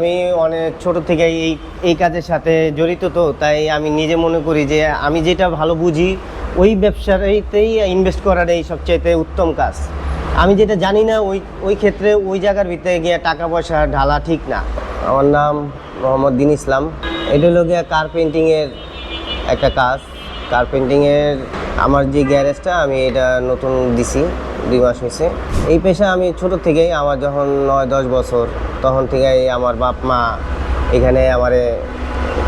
আমি অনেক ছোট থেকে এই এই কাজের সাথে জড়িত তো, তাই আমি নিজে মনে করি যে আমি যেটা ভালো বুঝি, ওই ব্যবসাতেই ইনভেস্ট করার করাটাই সবচেয়ে উত্তম কাজ। আমি যেটা জানি না, ওই ওই ক্ষেত্রে ওই জায়গার ভিতরে গিয়ে টাকা পয়সা ঢালা ঠিক না। আমার নাম মোহাম্মদ দিন ইসলাম। এটা হলো গিয়ে কার পেন্টিংয়ের একটা কাজ। কার পেন্টিংয়ের আমার যে গ্যারেজটা আমি এটা নতুন দিছি। দুই মাস হয়েছে। এই পেশা আমি ছোট থেকেই আমার যখন নয়, দশ বছর, তখন থেকেই আমার বাপ মা এখানে আমারে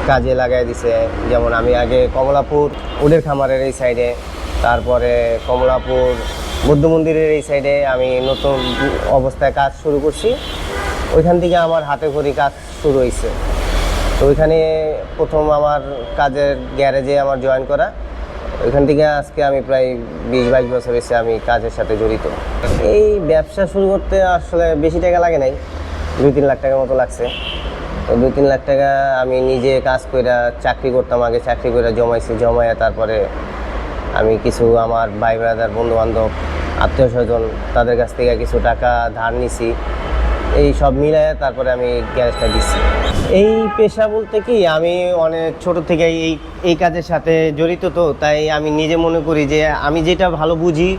কাজে লাগাই দিছে। যেমন আমি আগে কমলাপুর উডের খামারের এই সাইডে তারপরে কমলাপুর বুদ্ধ মন্দিরের এই সাইডে আমি নতুন অবস্থায় কাজ শুরু করছি। ওইখান থেকে আমার হাতে খড়ি কাজ শুরু হয়েছে। তো ওইখানে প্রথম আমার কাজের গ্যারেজে আমার জয়েন করা। ওইখান থেকে আজকে আমি প্রায় বিশ বাইশ বছর এসে আমি কাজের সাথে জড়িত। এই ব্যবসা শুরু করতে আসলে বেশি টাকা লাগে নাই, দুই তিন লাখ টাকার মতো লাগছে। তো দুই তিন লাখ টাকা আমি নিজে কাজ কইরা চাকরি করতাম, আগে চাকরি করে জমাইছি, জমাইয়া তারপরে আমি কিছু আমার ভাই ব্রাদার বন্ধু বান্ধব আত্মীয় স্বজন তাদের কাছ থেকে কিছু টাকা ধার নিছি। এই সব মিলায় তারপরে আমি গ্যারেজটা দিচ্ছি এই পেশা বলতে কি, আমি অনেক ছোট থেকে এই এই কাজের সাথে জড়িত তো, তাই আমি নিজে মনে করি যে আমি যেটা ভালো বুঝি,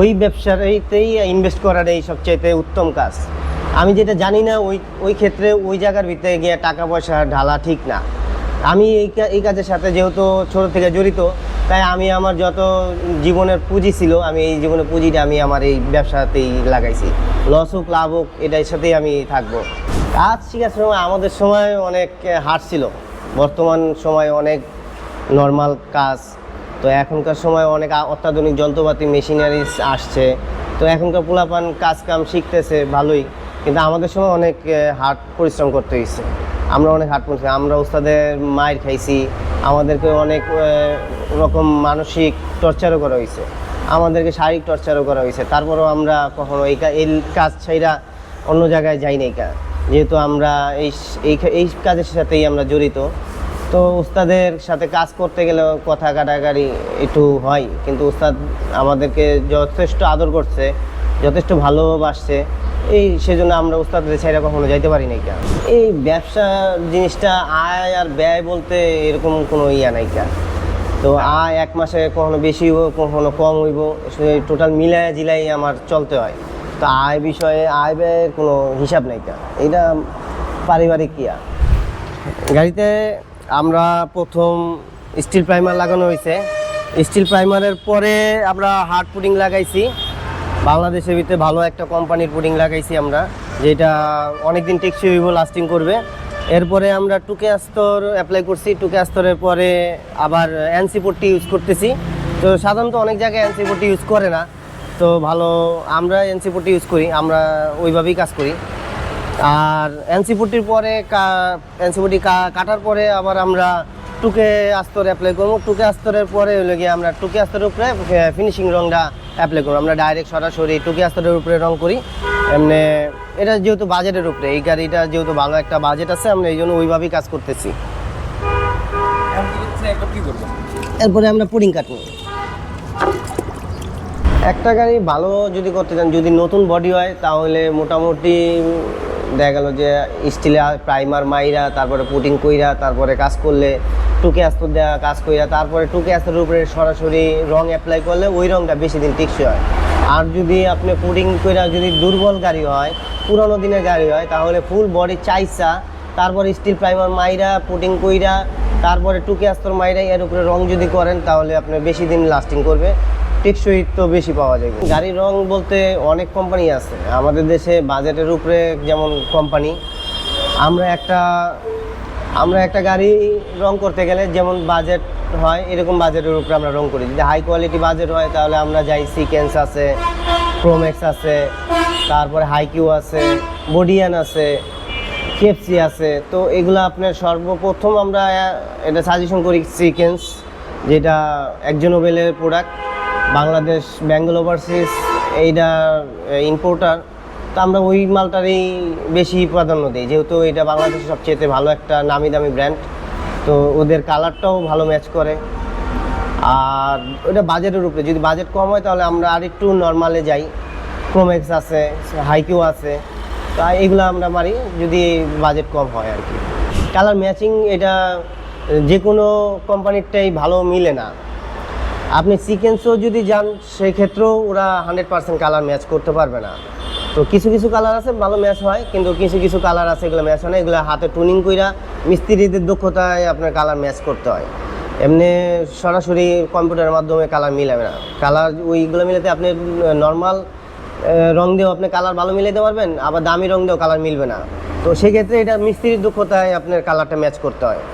ওই ব্যবসাতেই ইনভেস্ট করার করাটাই সবচেয়ে উত্তম কাজ। আমি যেটা জানি না, ওই ওই ক্ষেত্রে ওই জায়গার ভিতরে গিয়ে টাকা পয়সা ঢালা ঠিক না। আমি এই এই কাজের সাথে যেহেতু ছোট থেকে জড়িত তাই আমি আমার যত জীবনের পুঁজি ছিল, আমি এই জীবনের পুঁজিটা আমি আমার এই ব্যবসাতেই লাগাইছি। লস হোক, লাভ হোক, এটার সাথেই আমি থাকব। কাজ শেখার সময়, আমাদের সময় অনেক হার্ড ছিল। বর্তমান সময় অনেক নর্মাল কাজ। তো এখনকার সময় অনেক অত্যাধুনিক যন্ত্রপাতি মেশিনারিজ আসছে। তো এখনকার পোলাপান কাজ কাম শিখতেছে, ভালোই। কিন্তু আমাদের সময় অনেক হার্ড পরিশ্রম করতে হয়েছে আমরা অনেক হার্ড পরিশ্রম আমরা ওস্তাদের মায়ের খাইছি আমাদেরকে অনেক রকম মানসিক টর্চারও করা হয়েছে। আমাদেরকে শারীরিক টর্চারও করা হয়েছে। তারপরেও আমরা কখনো এই এই কাজ ছাইরা অন্য জায়গায় যাই নাই কা। যেহেতু আমরা এই এই কাজের সাথেই আমরা জড়িত। তো উস্তাদের সাথে কাজ করতে গেলে কথা কাটাকাটি একটু হয়। কিন্তু উস্তাদ আমাদেরকে যথেষ্ট আদর করছে, যথেষ্ট ভালোবাসছে। এই সেজন্য আমরা উস্তাদের ছেড়ে কখনো যাইতে পারি নাই এই ব্যবসা জিনিসটা আয় আর ব্যয় বলতে এরকম কোনো ইয়া নাই তো আয় এক মাসে কখনো বেশি হইব, কখনো কম হইব টোটাল মিলাই জিলাই আমার চলতে হয়। তো আয় বিষয়ে, আয় ব্যয়ের কোনো হিসাব নাই এটা পারিবারিক ইয়া। গাড়িতে আমরা প্রথম স্টিল প্রাইমার লাগানো হয়েছে স্টিল প্রাইমারের পরে আমরা হার্ড পুডিং লাগাইছি। বাংলাদেশের ভিতরে ভালো একটা কোম্পানির পুডিং লাগাইছি আমরা, যেটা অনেক দিন টেকসই হইব লাস্টিং করবে। এরপরে আমরা টুকে আস্তর অ্যাপ্লাই করছি, টুকে আস্তরের পরে আবার এনসি পট্টি ইউজ করতেছি। তো সাধারণত অনেক জায়গায় এনসি পট্টি ইউজ করে না। তো ভালো, আমরা এনসি পট্টি ইউজ করি, আমরা ওইভাবেই কাজ করি। আর এনসি এনসিপুটির পরে এনসিপুটি কাটার পরে আবার আমরা টুকে আস্তর অ্যাপ্লাই করব। টুকে আস্তরের পরে হলো গিয়ে আমরা টুকে আস্তরের উপরে ফিনিশিং রংটা অ্যাপ্লাই করব আমরা ডাইরেক্ট সরাসরি টুকে আস্তরের উপরে রং করি। এমনি এটা যেহেতু বাজেটের উপরে, এই গাড়িটা যেহেতু ভালো একটা বাজেট আছে, আমরা এই জন্য ওইভাবেই কাজ করতেছি। এরপরে আমরা পুডিং কাটবো। একটা গাড়ি ভালো যদি করতে চান, যদি নতুন বডি হয়, তাহলে মোটামুটি দেখা গেল যে স্টিলে প্রাইমার মাইরা, তারপরে পুটিং কইরা, তারপরে কাজ করলে টুকে আস্তর দেওয়া কাজ কইরা তারপরে টুকে আস্তরের উপরে সরাসরি রং অ্যাপ্লাই করলে ওই রংটা বেশি দিন টিকসই হয়। আর যদি আপনি পুটিং কইরা যদি দুর্বল গাড়ি হয়, পুরনো দিনের গাড়ি হয়, তাহলে ফুল বডি চাইসা, তারপরে স্টিল প্রাইমার মাইরা পুটিং কইরা, তারপরে টুকে আস্তর মাইরা এর উপরে রং যদি করেন, তাহলে আপনার বেশি দিন লাস্টিং করবে। টেকসই তো বেশি পাওয়া যাবে গাড়ির রং বলতে অনেক কোম্পানি আছে। আমাদের দেশে বাজেটের উপরে যেমন কোম্পানি আমরা একটা আমরা একটা গাড়ি রং করতে গেলে যেমন বাজেট হয়, এরকম বাজেটের উপরে আমরা রং করি। যদি হাই কোয়ালিটি বাজেট হয়, তাহলে আমরা যাই সিকেন্স আছে প্রোম্যাক্স আছে, তারপরে হাইকিউ আছে বডিয়ান আছে কেএফসি আছে। তো এগুলো আপনার সর্বপ্রথম আমরা এটা সাজেশন করি সিকেন্স যেটা একজন নোবেলের প্রোডাক্ট বাংলাদেশ বেঙ্গল ওভারসিজ এইটা ইম্পোর্টার তো আমরা ওই মালটারই বেশি প্রাধান্য দিই। যেহেতু এটা বাংলাদেশের সবচেয়ে ভালো একটা নামি দামি ব্র্যান্ড তো ওদের কালারটাও ভালো ম্যাচ করে। আর ওটা বাজেটের উপরে। যদি বাজেট কম হয় তাহলে আমরা আরেকটু নর্মালে যাই। প্রোম্যাক্স আছে হাইকিউ আছে। তো এগুলো আমরা মারি যদি বাজেট কম হয় আর কি। কালার ম্যাচিং এটা যে কোনো কোম্পানিরটাই ভালো মিলে না। আপনি সিকেন্সও যদি যান, সেক্ষেত্রেও ওরা হান্ড্রেড পার্সেন্ট কালার ম্যাচ করতে পারবে না। তো কিছু কিছু কালার আছে, ভালো ম্যাচ হয়, কিন্তু কিছু কিছু কালার আছে, এগুলো ম্যাচ হয় না, এগুলো হাতে টুনিং কইরা মিস্ত্রিদের দক্ষতায় আপনার কালার ম্যাচ করতে হয়। এমনি সরাসরি কম্পিউটারের মাধ্যমে কালার মিলাবে না। কালার ওইগুলো মিলাতে আপনি নর্মাল রং দিয়েও আপনি কালার ভালো মিলাইতে পারবেন, আবার দামি রং দিয়েও কালার মিলবে না। তো সেক্ষেত্রে এটা মিস্ত্রির দক্ষতায় আপনার কালারটা ম্যাচ করতে হয়।